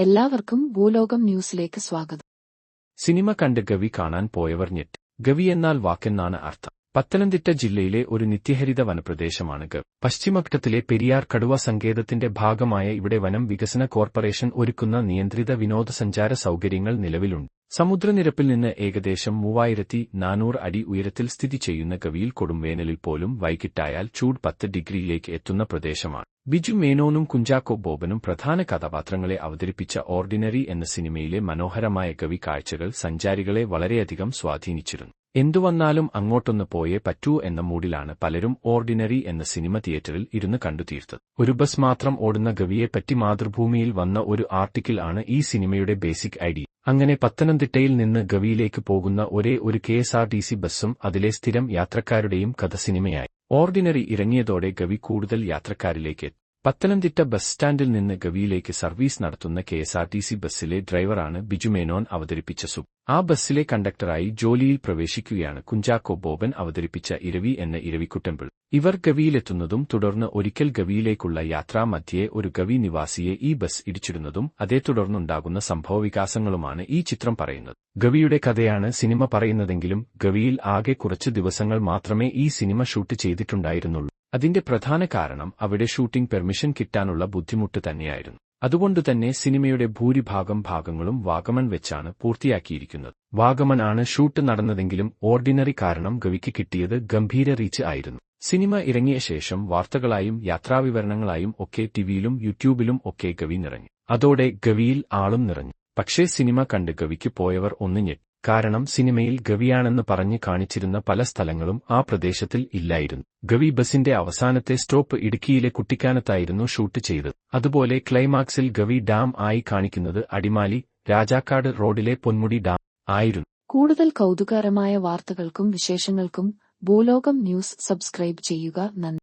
എല്ലാവർക്കും ഭൂലോകം ന്യൂസിലേക്ക് സ്വാഗതം. സിനിമ കണ്ട് ഗവി കാണാൻ പോയവർ ഞെട്ട്. ഗവി എന്നാൽ വാക്കെന്നാണ് അർത്ഥം. പത്തനംതിട്ട ജില്ലയിലെ ഒരു നിത്യഹരിത വനപ്രദേശമാണ് ഗവ്. പശ്ചിമഘട്ടത്തിലെ പെരിയാർ കടുവ സങ്കേതത്തിന്റെ ഭാഗമായ ഇവിടെ വനം വികസന കോർപ്പറേഷൻ ഒരുക്കുന്ന നിയന്ത്രിത വിനോദസഞ്ചാര സൗകര്യങ്ങൾ നിലവിലുണ്ട്. സമുദ്രനിരപ്പിൽ നിന്ന് ഏകദേശം മൂവായിരത്തി നാനൂറ് അടി ഉയരത്തിൽ സ്ഥിതി ചെയ്യുന്ന ഗവിയിൽ കൊടുംവേനലിൽ പോലും വൈകിട്ടായാൽ ചൂട് പത്ത് ഡിഗ്രിയിലേക്ക് എത്തുന്ന പ്രദേശമാണ്. ബിജു മേനോനും കുഞ്ചാക്കോ ബോബനും പ്രധാന കഥാപാത്രങ്ങളെ അവതരിപ്പിച്ച ഓർഡിനറി എന്ന സിനിമയിലെ മനോഹരമായ കവി കാഴ്ചകൾ സഞ്ചാരികളെ വളരെയധികം സ്വാധീനിച്ചിരുന്നു. എന്തുവന്നാലും അങ്ങോട്ടൊന്ന് പോയേ പറ്റൂ എന്ന മൂഡിലാണ് പലരും ഓർഡിനറി എന്ന സിനിമ തിയേറ്ററിൽ ഇരുന്ന് കണ്ടുതീർത്തത്. ഒരു ബസ് മാത്രം ഓടുന്ന ഗവിയെപ്പറ്റി മാതൃഭൂമിയിൽ വന്ന ഒരു ആർട്ടിക്കിൾ ആണ് ഈ സിനിമയുടെ ബേസിക് ഐഡിയ. അങ്ങനെ പത്തനംതിട്ടയിൽ നിന്ന് ഗവിയിലേക്ക് പോകുന്ന ഒരേ ഒരു കെ ബസ്സും അതിലെ സ്ഥിരം യാത്രക്കാരുടെയും കഥ സിനിമയായി. ഓർഡിനറി ഇറങ്ങിയതോടെ ഗവി കൂടുതൽ യാത്രക്കാരിലേക്ക് എത്തി. പത്തനംതിട്ട ബസ് സ്റ്റാൻഡിൽ നിന്ന് ഗവിയിലേക്ക് സർവീസ് നടത്തുന്ന K S R T C ബസ്സിലെ ഡ്രൈവറാണ് ബിജു മേനോൻ അവതരിപ്പിച്ച സു ആ ബസ്സിലെ കണ്ടക്ടറായി ജോലിയിൽ പ്രവേശിക്കുകയാണ് കുഞ്ചാക്കോ ബോബൻ അവതരിപ്പിച്ച ഇരവി എന്ന ഇരവിക്കുട്ടമ്പിൾ ഇവർ ഗവിയിലെത്തുന്നതും തുടർന്ന് ഒരിക്കൽ ഗവിയിലേക്കുള്ള യാത്രാമധ്യേ ഒരു ഗവി നിവാസിയെ ഈ ബസ് ഇടിച്ചിടുന്നതും അതേ തുടർന്നുണ്ടാകുന്ന സംഭവവികാസങ്ങളുമാണ് ഈ ചിത്രം പറയുന്നത്. ഗവിയുടെ കഥയാണ് സിനിമ പറയുന്നതെങ്കിലും ഗവിയിൽ ആകെ കുറച്ച് ദിവസങ്ങൾ മാത്രമേ ഈ സിനിമ ഷൂട്ട് ചെയ്തിട്ടുണ്ടായിരുന്നുള്ളൂ. അതിന്റെ പ്രധാന കാരണം അവിടെ ഷൂട്ടിംഗ് പെർമിഷൻ കിട്ടാനുള്ള ബുദ്ധിമുട്ട് തന്നെയായിരുന്നു. അതുകൊണ്ടുതന്നെ സിനിമയുടെ ഭൂരിഭാഗം ഭാഗങ്ങളും വാഗമൺ വെച്ചാണ് പൂർത്തിയാക്കിയിരിക്കുന്നത്. വാഗമൺ ആണ് ഷൂട്ട് നടന്നതെങ്കിലും ഓർഡിനറി കാരണം ഗവിക്ക് കിട്ടിയത് ഗംഭീര റീച്ച് ആയിരുന്നു. സിനിമ ഇറങ്ങിയ ശേഷം വാർത്തകളായും യാത്രാവിവരണങ്ങളായും ഒക്കെ ടിവിയിലും യൂട്യൂബിലും ഒക്കെ ഗവി നിറഞ്ഞു. അതോടെ ഗവിയിൽ ആളും നിറഞ്ഞു. പക്ഷേ സിനിമ കണ്ട് ഗവിക്ക് പോയവർ ഒന്ന് ഞെട്ടി. കാരണം സിനിമയിൽ ഗവിയാണെന്ന് പറഞ്ഞ് കാണിച്ചിരുന്ന പല സ്ഥലങ്ങളും ആ പ്രദേശത്തിൽ ഇല്ലായിരുന്നു. ഗവി ബസിന്റെ അവസാനത്തെ സ്റ്റോപ്പ് ഇടുക്കിയിലെ കുട്ടിക്കാനത്തായിരുന്നു ഷൂട്ട് ചെയ്തത്. അതുപോലെ ക്ലൈമാക്സിൽ ഗവി ഡാം ആയി കാണിക്കുന്നത് അടിമാലി രാജാക്കാട് റോഡിലെ പൊന്മുടി ഡാം ആയിരുന്നു. കൂടുതൽ കൗതുകകരമായ വാർത്തകൾക്കും വിശേഷങ്ങൾക്കും ഭൂലോകം ന്യൂസ് സബ്സ്ക്രൈബ് ചെയ്യുക നന്ദി.